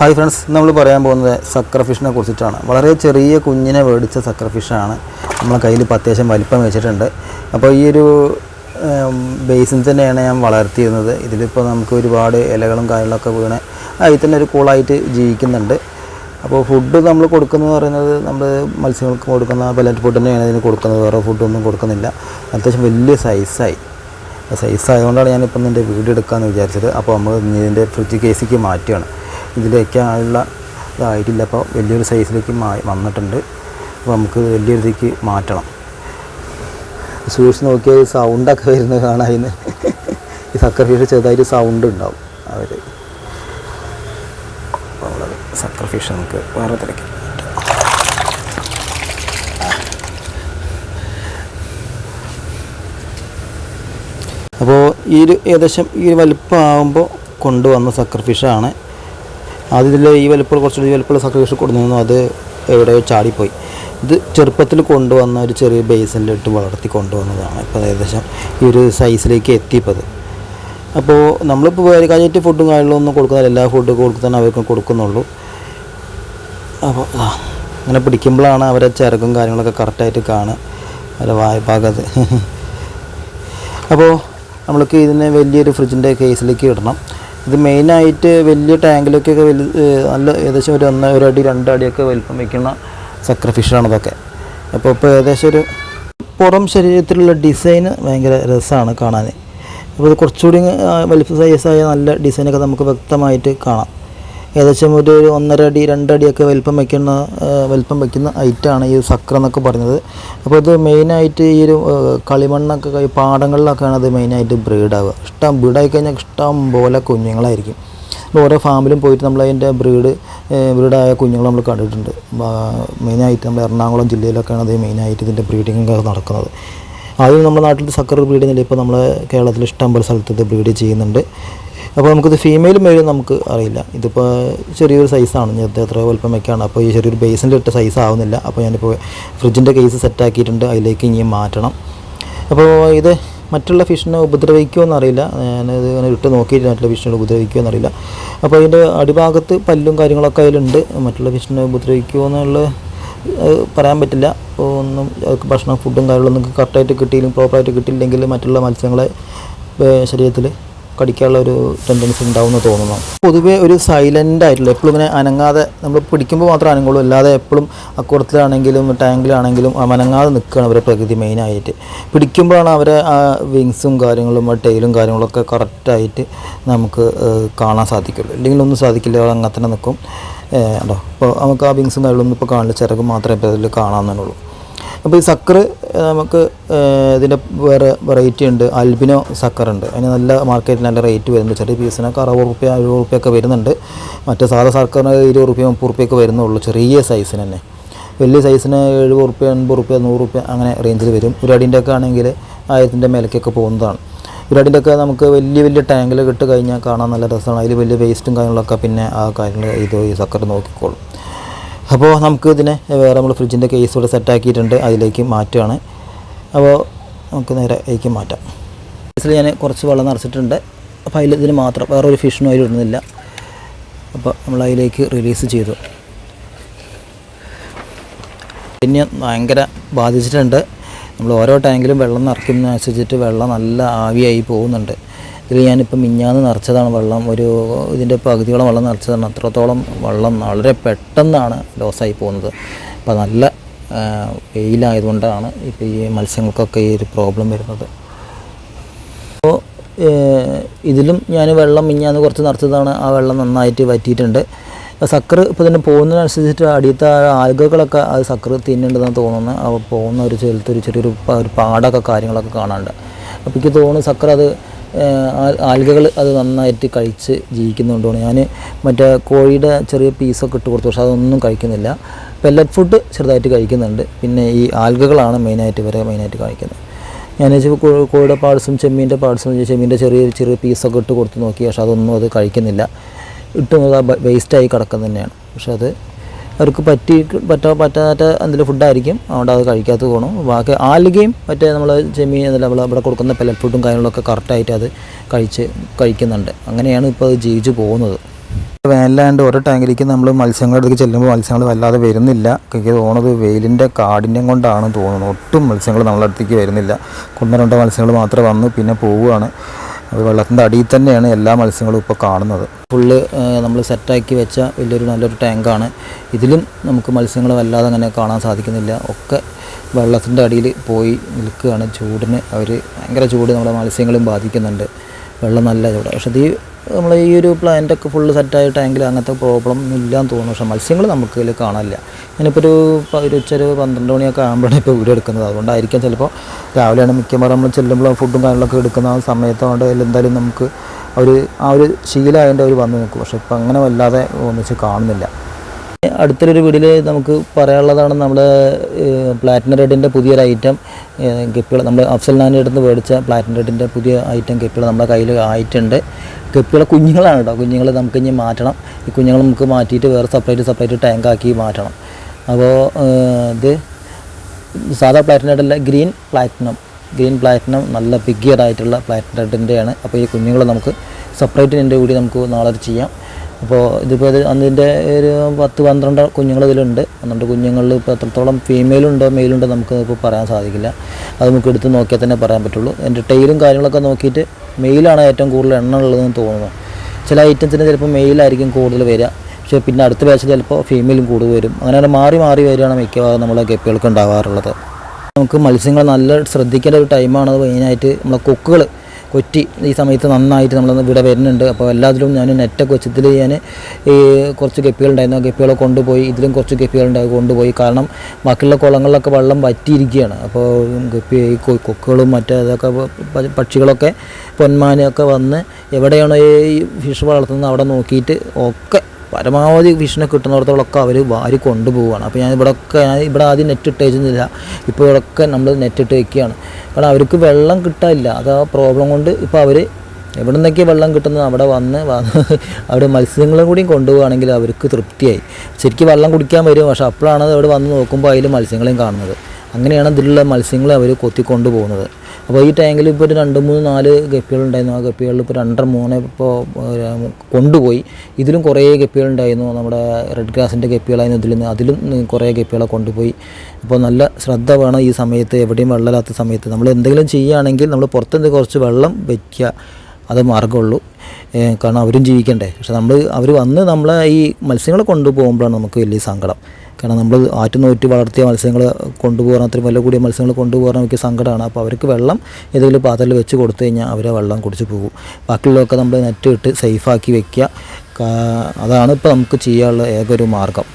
Hi friends നമ്മൾ പറയാൻ പോകുന്നത് സക്കർ ഫിഷിനെ കുറിച്ചിട്ടാണ്. വളരെ ചെറിയ കുഞ്ഞിനെ മേടിച്ച സക്കർ ഫിഷാണ് നമ്മളെ കയ്യിൽ ഇപ്പോൾ അത്യാവശ്യം വലിപ്പം വെച്ചിട്ടുണ്ട്. അപ്പോൾ ഈ ഒരു ബേസിൻ തന്നെയാണ് ഞാൻ വളർത്തിയിരുന്നത്. ഇതിലിപ്പോൾ നമുക്ക് ഒരുപാട് ഇലകളും കാര്യങ്ങളൊക്കെ വീണ് അതിൽ തന്നെ ഒരു കൂളായിട്ട് ജീവിക്കുന്നുണ്ട്. അപ്പോൾ ഫുഡ് നമ്മൾ കൊടുക്കുന്നത് പറയുന്നത് നമ്മൾ മത്സ്യങ്ങൾക്ക് കൊടുക്കുന്ന പലറ്റ് ഫുഡ് തന്നെയാണ് ഇതിന് കൊടുക്കുന്നത്. വേറെ ഫുഡൊന്നും കൊടുക്കുന്നില്ല. അത്യാവശ്യം വലിയ സൈസായി സൈസ് ആയതുകൊണ്ടാണ് ഞാനിപ്പം എന്റെ വീഡിയോ എടുക്കാമെന്ന് വിചാരിച്ചത്. അപ്പോൾ നമ്മൾ ഇതിന്റെ ഫ്രിഡ്ജ് കേസിക്ക് മാറ്റുകയാണ് ഇതിൽ വയ്ക്കാനുള്ള ഇതായിട്ടില്ല. അപ്പോൾ വലിയൊരു സൈസിലേക്ക് മാ വന്നിട്ടുണ്ട്. അപ്പോൾ നമുക്ക് വലിയൊരു ഇതിലേക്ക് മാറ്റണം. സൂക്ഷിച്ച് നോക്കിയാൽ സൗണ്ടൊക്കെ വരുന്നത് കാണാൻ ഈ സക്കർ ഫിഷ് ചെറുതായിട്ട് സൗണ്ട് ഉണ്ടാവും. അവർ സക്കർ ഫിഷ് നമുക്ക് വേറെ തിരക്കി അപ്പോൾ ഈ ഒരു ഏകദേശം ഈ ഒരു വലിപ്പമാകുമ്പോൾ കൊണ്ടുവന്ന സക്കർ ഫിഷാണ് അതിൽ ഈ വലിപ്പം കുറച്ചുകൂടി വലിപ്പമുള്ള സക്കർ ഫിഷ് കൊടുത്തു അത് എവിടെയോ ചാടിപ്പോയി. ഇത് ചെറുപ്പത്തിൽ കൊണ്ടുവന്ന ഒരു ചെറിയ ബേസിലിട്ട് വളർത്തി കൊണ്ടുവന്നതാണ്. ഇപ്പോൾ ഏകദേശം ഈ ഒരു സൈസിലേക്ക് എത്തിയപ്പോൾ അപ്പോൾ നമ്മളിപ്പോൾ വേറെ കാര്യമായിട്ട് ഫുഡും കാര്യങ്ങളൊന്നും കൊടുക്കുന്നില്ല. എല്ലാ ഫുഡ് കൊടുക്കാൻ അവർക്ക് കൊടുക്കുന്നുള്ളൂ. അപ്പോൾ അങ്ങനെ പിടിക്കുമ്പോഴാണ് അവരെ ചിറകും കാര്യങ്ങളൊക്കെ കറക്റ്റായിട്ട് കാണുക. അവരെ വായ്പാകത്ത് അപ്പോൾ നമ്മൾക്ക് ഇതിനെ വലിയൊരു ഫ്രിഡ്ജിന്റെ കേസിലേക്ക് ഇടണം. ഇത് മെയിനായിട്ട് വലിയ ടാങ്കിലൊക്കെ വലു നല്ല ഏകദേശം ഒരു ഒന്ന് ഒരു അടി രണ്ടടിയൊക്കെ വലുപ്പം വയ്ക്കുന്ന സക്ര ഫിഷാണ് ഇതൊക്കെ അപ്പോൾ ഇപ്പോൾ ഏകദേശം ഒരു പുറം ശരീരത്തിലുള്ള ഡിസൈന് ഭയങ്കര രസമാണ് കാണാൻ. അപ്പോൾ ഇത് കുറച്ചുകൂടി വലിപ്പ സൈസായ നല്ല ഡിസൈനൊക്കെ നമുക്ക് വ്യക്തമായിട്ട് കാണാം. ഏകദേശം ഒരു ഒന്നര അടി രണ്ടടിയൊക്കെ വലിപ്പം വയ്ക്കുന്ന വലിപ്പം വയ്ക്കുന്ന ഐറ്റാണ് ഈ സക്ര എന്നൊക്കെ പറയുന്നത്. അപ്പോൾ ഇത് മെയിനായിട്ട് ഈ ഒരു കളിമണ്ണൊക്കെ ഈ പാടങ്ങളിലൊക്കെയാണ് അത് മെയിനായിട്ട് ബ്രീഡാവുക ഇഷ്ടം ബ്രീഡായി കഴിഞ്ഞാൽ ഇഷ്ടം പോലെ കുഞ്ഞുങ്ങളായിരിക്കും. അപ്പോൾ ഓരോ ഫാമിലും പോയിട്ട് നമ്മൾ അതിന്റെ ബ്രീഡ് ബ്രീഡായ കുഞ്ഞുങ്ങൾ നമ്മൾ കണ്ടിട്ടുണ്ട്. മെയിനായിട്ട് നമ്മൾ എറണാകുളം ജില്ലയിലൊക്കെയാണ് അത് മെയിനായിട്ട് ഇതിന്റെ ബ്രീഡിങ് നടക്കുന്നത്. ആദ്യം നമ്മുടെ നാട്ടിൽ സക്കർ ബ്രീഡ് ഇപ്പോൾ നമ്മൾ കേരളത്തിൽ ഇഷ്ടം പോലെ സ്ഥലത്ത് ബ്രീഡ് ചെയ്യുന്നുണ്ട്. അപ്പോൾ നമുക്കിത് ഫീമെയിലും മെയിലും നമുക്ക് അറിയില്ല. ഇതിപ്പോൾ ചെറിയൊരു സൈസാണ് നേരത്തെ എത്ര വലുപ്പം വെക്കാണ് അപ്പോൾ ഈ ചെറിയൊരു ബേസിലിട്ട് സൈസ് ആവുന്നില്ല. അപ്പോൾ ഞാനിപ്പോൾ ഫ്രിഡ്ജിന്റെ കേസ് സെറ്റാക്കിയിട്ടുണ്ട് അതിലേക്ക് ഇനി മാറ്റണം. അപ്പോൾ ഇത് മറ്റുള്ള ഫിഷിനെ ഉപദ്രവിക്കുമോ എന്നറിയില്ല. ഞാനത് ഇങ്ങനെ ഇട്ട് നോക്കിയിട്ട് മറ്റുള്ള ഫിഷിനെ ഉപദ്രവിക്കുമോ എന്നറിയില്ല. അപ്പോൾ അതിന്റെ അടിഭാഗത്ത് പല്ലും കാര്യങ്ങളൊക്കെ അതിലുണ്ട്. മറ്റുള്ള ഫിഷിനെ ഉപദ്രവിക്കുമോ എന്നുള്ളത് പറയാൻ പറ്റില്ല. ഒന്നും ഭക്ഷണം ഫുഡും കാര്യങ്ങളൊന്നും കറക്റ്റായിട്ട് കിട്ടിയില്ലെങ്കിൽ പ്രോപ്പറായിട്ട് കിട്ടിയില്ലെങ്കിൽ മറ്റുള്ള മത്സ്യങ്ങളെ ശരീരത്തിൽ കടിക്കാനുള്ള ഒരു ടെൻഡൻസി ഉണ്ടാവുമെന്ന് തോന്നുന്നു. പൊതുവേ ഒരു സൈലന്റ് ആയിട്ടുള്ള എപ്പോഴും ഇങ്ങനെ അനങ്ങാതെ നമ്മൾ പിടിക്കുമ്പോൾ മാത്രം അനങ്ങുള്ളൂ. അല്ലാതെ എപ്പോഴും അക്കുറത്തിലാണെങ്കിലും ടാങ്കിലാണെങ്കിലും അനങ്ങാതെ നിൽക്കുകയാണ് അവരെ പ്രകൃതി മെയിനായിട്ട് പിടിക്കുമ്പോഴാണ് അവരെ വിങ്സും കാര്യങ്ങളും ടൈലും കാര്യങ്ങളൊക്കെ കറക്റ്റായിട്ട് നമുക്ക് കാണാൻ സാധിക്കുള്ളൂ. ഇല്ലെങ്കിൽ ഒന്നും സാധിക്കില്ല അങ്ങനെ തന്നെ നിൽക്കും ഉണ്ടോ അപ്പോൾ നമുക്ക് ആ വിങ്സും കാര്യങ്ങളൊന്നും ഇപ്പോൾ കാണില്ല. ചിറക് മാത്രമേ ഇപ്പോൾ അതിൽ കാണാമെന്നുള്ളൂ അപ്പോൾ ഈ സക്കർ നമുക്ക് ഇതിന്റെ വേറെ വെറൈറ്റി ഉണ്ട്. അൽബിനോ സക്കർ ഉണ്ട്. അതിന് നല്ല മാർക്കറ്റിൽ നല്ല റേറ്റ് വരുന്നുണ്ട്. ചെറിയ പീസിനൊക്കെ അറുപത് റുപ്യ എഴുപത് റുപ്യൊക്കെ വരുന്നുണ്ട്. മറ്റേ സാധാ സർക്കാരിന് ഇരുപത് റുപ്യ മുപ്പത് റുപ്യൊക്കെ വരുന്നുള്ളൂ. ചെറിയ സൈസിന് തന്നെ. വലിയ സൈസിന് എഴുപത് റുപ്യ എൺപത് റുപ്യ നൂറ് റുപ്യ അങ്ങനെ റേഞ്ചിൽ വരും. ഒരു അടിന്റെ ഒക്കെ ആണെങ്കിൽ ആയിരത്തിന്റെ മേലേക്കൊക്കെ പോകുന്നതാണ്. ഒരു ഒക്കെ നമുക്ക് വലിയ വലിയ ടാങ്കിൽ ഇട്ട് കഴിഞ്ഞാൽ കാണാൻ നല്ല രസമാണ്. അതിൽ വലിയ വേസ്റ്റും കാര്യങ്ങളൊക്കെ പിന്നെ ആ കാര്യങ്ങൾ ഇത് ഈ സക്കർ നോക്കിക്കോളും. അപ്പോൾ നമുക്ക് ഇതിനെ വേറെ നമ്മൾ ഫ്രിഡ്ജിന്റെ കേസ് ഇവിടെ സെറ്റാക്കിയിട്ടുണ്ട് അതിലേക്ക് മാറ്റുകയാണ്. അപ്പോൾ നമുക്ക് നേരെ അതിലേക്ക് മാറ്റാം. കേസിൽ ഞാൻ കുറച്ച് വെള്ളം നിറച്ചിട്ടുണ്ട്. അപ്പോൾ അതിൽ ഇതിന് മാത്രം വേറെ ഒരു ഫിഷിനും അതിൽ ഇടുന്നില്ല. അപ്പോൾ നമ്മൾ അതിലേക്ക് റിലീസ് ചെയ്തു. പിന്നെ ഭയങ്കര ബാധിച്ചിട്ടുണ്ട്. നമ്മൾ ഓരോ ടാങ്കിലും വെള്ളം നിറയ്ക്കുന്നതിനനുസരിച്ചിട്ട് വെള്ളം നല്ല ആവിയായി പോകുന്നുണ്ട്. ഇതിൽ ഞാനിപ്പോൾ മിഞ്ഞാന്ന് നിറച്ചതാണ് വെള്ളം. ഒരു ഇതിന്റെ പകുതിയോളം വെള്ളം നിറച്ചതാണ്. അത്രത്തോളം വെള്ളം വളരെ പെട്ടെന്നാണ് ലോസായി പോകുന്നത്. അപ്പോൾ നല്ല വെയിലായതുകൊണ്ടാണ് ഇപ്പോൾ ഈ മത്സ്യങ്ങൾക്കൊക്കെ ഈ ഒരു പ്രോബ്ലം വരുന്നത്. അപ്പോൾ ഇതിലും ഞാൻ വെള്ളം മിഞ്ഞാന്ന് കുറച്ച് നിറച്ചതാണ്. ആ വെള്ളം നന്നായിട്ട് വറ്റിയിട്ടുണ്ട്. സക്കർ ഇപ്പോൾ തന്നെ പോകുന്നതിനനുസരിച്ചിട്ട് അടിയത്തെ ആൽഗകളൊക്കെ അത് സക്കർ തിന്നേണ്ടതെന്ന് തോന്നുന്നു അപ്പോൾ പോകുന്ന ഒരു ചെറുത്തൊരു ഒരു ചെറിയൊരു ഒരു പാടൊക്കെ കാര്യങ്ങളൊക്കെ കാണാനുണ്ട്. അപ്പോൾ എനിക്ക് തോന്നുന്നു സക്കർ അത് ആൽഗകൾ അത് നന്നായിട്ട് കഴിച്ച് ജീവിക്കുന്നുണ്ടാണ് ഞാൻ മറ്റേ കോഴിയുടെ ചെറിയ പീസൊക്കെ ഇട്ട് കൊടുത്തു പക്ഷേ അതൊന്നും കഴിക്കുന്നില്ല. പെല്ലറ്റ് ഫുഡ് ചെറുതായിട്ട് കഴിക്കുന്നുണ്ട്. പിന്നെ ഈ ആൽഗകളാണ് മെയിനായിട്ട് ഇവരെ മെയിനായിട്ട് കഴിക്കുന്നത് ഞാൻ കോഴിയുടെ പാർട്സും ചെമ്മീന്റെ പാർട്സും ചെമ്മീന്റെ ചെറിയ ചെറിയ പീസൊക്കെ ഇട്ട് കൊടുത്ത് നോക്കി പക്ഷേ അതൊന്നും അത് കഴിക്കുന്നില്ല. ഇട്ടുന്നത് വേസ്റ്റായി കിടക്കുന്ന തന്നെയാണ് പക്ഷെ അത് അവർക്ക് പറ്റി പറ്റാ പറ്റാത്ത എന്തെങ്കിലും ഫുഡായിരിക്കും അതുകൊണ്ട് അത് കഴിക്കാത്ത പോകണം ബാക്കി ആലുകയും മറ്റേ നമ്മൾ ചെമ്മീൻ അതല്ല നമ്മൾ ഇവിടെ കൊടുക്കുന്ന പെല്ലറ്റ് ഫുഡും കാര്യങ്ങളൊക്കെ കറക്റ്റായിട്ട് അത് കഴിച്ച് കഴിക്കുന്നുണ്ട്. അങ്ങനെയാണ് ഇപ്പോൾ അത് ജീവിച്ച് പോകുന്നത്. വേനലാണ്ട് ഓരോ ടാങ്കിലേക്ക് നമ്മൾ മത്സ്യങ്ങളുടെ അടുത്തേക്ക് ചെല്ലുമ്പോൾ മത്സ്യങ്ങൾ വല്ലാതെ വരുന്നില്ല. എനിക്ക് തോന്നുന്നത് വെയിലിന്റെ കാഠിന്യം കൊണ്ടാണ് തോന്നുന്നത്. ഒട്ടും മത്സ്യങ്ങൾ നമ്മളടുത്തേക്ക് വരുന്നില്ല. രണ്ടോ മത്സ്യങ്ങൾ മാത്രമേ വന്നു പിന്നെ പോവുകയാണ്. അത് വെള്ളത്തിന്റെ അടിയിൽ തന്നെയാണ് എല്ലാ മത്സ്യങ്ങളും ഇപ്പോൾ കാണുന്നത്. ഫുള്ള് നമ്മൾ സെറ്റാക്കി വെച്ച വലിയൊരു നല്ലൊരു ടാങ്കാണ്. ഇതിലും നമുക്ക് മത്സ്യങ്ങൾ വല്ലാതെ അങ്ങനെ കാണാൻ സാധിക്കുന്നില്ല. ഒക്കെ വെള്ളത്തിന്റെ അടിയിൽ പോയി നിൽക്കുകയാണ്. ചൂടിന് അവർ ഭയങ്കര ചൂട് നമ്മുടെ മത്സ്യങ്ങളും ബാധിക്കുന്നുണ്ട്. വെള്ളം നല്ല ചൂട്. പക്ഷേ ഇത് നമ്മൾ ഈ ഒരു പ്ലാന്റൊക്കെ ഫുള്ള് സെറ്റായ ടാങ്കിൽ അങ്ങനത്തെ പ്രോബ്ലം ഇല്ല ഇല്ലാന്ന് തോന്നുന്നു. പക്ഷേ മത്സ്യങ്ങൾ നമുക്ക് ഇതിൽ കാണാനില്ല. ഞാനിപ്പോൾ ഒരു ഒരു ഉച്ച ഒരു പന്ത്രണ്ട് മണിയൊക്കെ ആകുമ്പോഴാണ് ഇപ്പോൾ വീഡിയോ എടുക്കുന്നത്. അതുകൊണ്ടായിരിക്കും ചിലപ്പോൾ രാവിലെയാണ് മിക്കവാറും നമ്മൾ ചെല്ലുമ്പോൾ ഫുഡും കാര്യങ്ങളൊക്കെ എടുക്കുന്ന ആ സമയത്തോണ്ട് എന്തായാലും നമുക്ക് ഒരു ആ ഒരു ശീലമായതുകൊണ്ട് അവർ വന്ന് നിൽക്കും. പക്ഷേ ഇപ്പം അങ്ങനെ വല്ലാതെ ഒന്നിച്ച് കാണുന്നില്ല. അടുത്തൊരു വീഡിയോയിൽ നമുക്ക് പറയാനുള്ളതാണ് നമ്മുടെ പ്ലാറ്റിനം റെഡിന്റെ പുതിയൊരു ഐറ്റം ഗപ്പികൾ നമ്മൾ അഫ്സൽ നാന്റെ അടുത്ത് മേടിച്ച പ്ലാറ്റിനം റെഡിന്റെ പുതിയ ഐറ്റം ഗപ്പികൾ നമ്മുടെ കയ്യിൽ ആയിട്ടുണ്ട്. ഗപ്പികളെ കുഞ്ഞുങ്ങളാണ് കേട്ടോ കുഞ്ഞുങ്ങൾ നമുക്ക് ഇനി മാറ്റണം. ഈ കുഞ്ഞുങ്ങൾ നമുക്ക് മാറ്റിയിട്ട് വേറെ സെപ്പറേറ്റ് സെപ്പറേറ്റ് ടാങ്ക് ആക്കി മാറ്റണം. അപ്പോൾ ഇത് സാധാ പ്ലാറ്റിനം റെഡല്ല ഗ്രീൻ പ്ലാറ്റിനം ഗ്രീൻ പ്ലാറ്റിനം നല്ല പിഗിയർ ആയിട്ടുള്ള പ്ലാറ്റിനം റെഡിന്റെയാണ് അപ്പോൾ ഈ കുഞ്ഞുങ്ങൾ നമുക്ക് സെപ്പറേറ്റ് എന്റെ കൂടി നമുക്ക് നാളെ ചെയ്യാം. അപ്പോൾ ഇതിപ്പോൾ ഇത് അതിന്റെ ഒരു പത്ത് പന്ത്രണ്ട് കുഞ്ഞുങ്ങൾ ഇതിലുണ്ട്. പന്ത്രണ്ട് കുഞ്ഞുങ്ങളിൽ ഇപ്പോൾ എത്രത്തോളം ഫീമെയിലുണ്ടോ മെയിലുണ്ടോ നമുക്ക് ഇപ്പോൾ പറയാൻ സാധിക്കില്ല. അത് നമുക്ക് എടുത്ത് നോക്കിയാൽ തന്നെ പറയാൻ പറ്റുള്ളൂ. എന്റെ ടൈലും കാര്യങ്ങളൊക്കെ നോക്കിയിട്ട് മെയിലാണ് ഏറ്റവും കൂടുതൽ എണ്ണം ഉള്ളതെന്ന് തോന്നുന്നു. ചില ഐറ്റംസിന് ചിലപ്പോൾ മെയിലായിരിക്കും കൂടുതൽ വരിക. പക്ഷേ പിന്നെ അടുത്ത ബാച്ചിൽ ചിലപ്പോൾ ഫീമെയിലും കൂടുതൽ വരും. അങ്ങനെ മാറി മാറി വരികയാണ് മിക്കവാറും നമ്മളെ ഗപ്പികൾക്ക് ഉണ്ടാവാറുള്ളത് നമുക്ക് മത്സ്യങ്ങൾ നല്ല ശ്രദ്ധിക്കേണ്ട ഒരു ടൈമാണ് മെയിനായിട്ട് നമ്മളെ കൊക്കുകൾ കൊറ്റി ഈ സമയത്ത് നന്നായിട്ട് നമ്മൾ ഇവിടെ വരുന്നുണ്ട്. അപ്പോൾ എല്ലാത്തിലും ഞാൻ നെറ്റൊക്കെ വെച്ചതിൽ ഞാൻ ഈ കുറച്ച് ഗപ്പികളുണ്ടായിരുന്നു ആ ഗപ്പികളെ കൊണ്ടുപോയി ഇതിലും കുറച്ച് ഗപ്പികളുണ്ടായി കൊണ്ടുപോയി. കാരണം ബാക്കിയുള്ള കുളങ്ങളിലൊക്കെ വെള്ളം വറ്റിയിരിക്കുകയാണ്. അപ്പോൾ ഗപ്പി കൊക്കുകളും മറ്റേ അതൊക്കെ പക്ഷികളൊക്കെ പൊന്മാനൊക്കെ വന്ന് എവിടെയാണോ ഈ ഫിഷ് വളർത്തുന്നത് അവിടെ നോക്കിയിട്ട് ഒക്കെ പരമാവധി ഫിഷിനെ കിട്ടുന്നിടത്തോളൊക്കെ അവർ വാരി കൊണ്ടുപോവുകയാണ്. അപ്പോൾ ഞാൻ ഇവിടെ ഒക്കെ ഞാൻ ഇവിടെ ആദ്യം നെറ്റ് ഇട്ട് വെച്ചിരുന്നില്ല. ഇപ്പോൾ ഇവിടെയൊക്കെ നമ്മൾ നെറ്റ് ഇട്ട് വെക്കുകയാണ്. കാരണം അവർക്ക് വെള്ളം കിട്ടാനില്ല. അത് ആ പ്രോബ്ലം കൊണ്ട് ഇപ്പോൾ അവർ എവിടെ നിന്നൊക്കെ വെള്ളം കിട്ടുന്നത് അവിടെ വന്ന് അവിടെ മത്സ്യങ്ങളും കൂടി കൊണ്ടുപോവുകയാണെങ്കിൽ അവർക്ക് തൃപ്തിയായി. ശരിക്കും വെള്ളം കുടിക്കാൻ വരും. പക്ഷെ അപ്പോഴാണ് അവിടെ വന്ന് നോക്കുമ്പോൾ അതിൽ മത്സ്യങ്ങളെയും കാണുന്നത്. അങ്ങനെയാണ് ഇതിലുള്ള മത്സ്യങ്ങളെ അവർ കൊത്തിക്കൊണ്ടു പോകുന്നത് അപ്പോൾ ഈ ടാങ്കിൽ ഇപ്പോൾ ഒരു രണ്ട് മൂന്ന് നാല് ഗപ്പികളുണ്ടായിരുന്നു ആ ഗപ്പികളിൽ ഇപ്പോൾ രണ്ടര മൂന്ന് ഇപ്പോൾ കൊണ്ടുപോയി. ഇതിലും കുറേ ഗപ്പികളുണ്ടായിരുന്നു നമ്മുടെ റെഡ് ഗ്രാസിന്റെ ഗപ്പികളായിരുന്നു ഇതിൽ നിന്ന്. അതിലും കുറേ ഗപ്പികളെ കൊണ്ടുപോയി. അപ്പോൾ നല്ല ശ്രദ്ധ വേണം ഈ സമയത്ത്. എവിടെയും വെള്ളമില്ലാത്ത സമയത്ത്. നമ്മൾ എന്തെങ്കിലും ചെയ്യുകയാണെങ്കിൽ നമ്മൾ പുറത്തുനിന്ന് കുറച്ച് വെള്ളം വയ്ക്കുക. അത് മാർഗമുള്ളൂ കാരണം അവരും ജീവിക്കണ്ടേ. പക്ഷെ നമ്മൾ അവർ വന്ന് നമ്മളെ ഈ മത്സ്യങ്ങളെ കൊണ്ടുപോകുമ്പോഴാണ് നമുക്ക് വലിയ സങ്കടം. കാരണം നമ്മൾ ആറ്റുനോറ്റ് വളർത്തിയ മത്സ്യങ്ങൾ കൊണ്ടുപോകാൻ അത്രയും വില കൂടിയ മത്സ്യങ്ങൾ കൊണ്ടുപോകാൻ വലിയ സങ്കടമാണ്. അപ്പോൾ അവർക്ക് വെള്ളം ഏതെങ്കിലും പാത്രത്തിൽ വെച്ച് കൊടുത്തു കഴിഞ്ഞാൽ അവർ വെള്ളം കുടിച്ച് പോകും. ബാക്കിയുള്ളതൊക്കെ നമ്മൾ നെറ്റ് ഇട്ട് സേഫാക്കി വെക്കുക. അതാണ് ഇപ്പോൾ നമുക്ക് ചെയ്യാനുള്ള ഏക ഒരു മാർഗം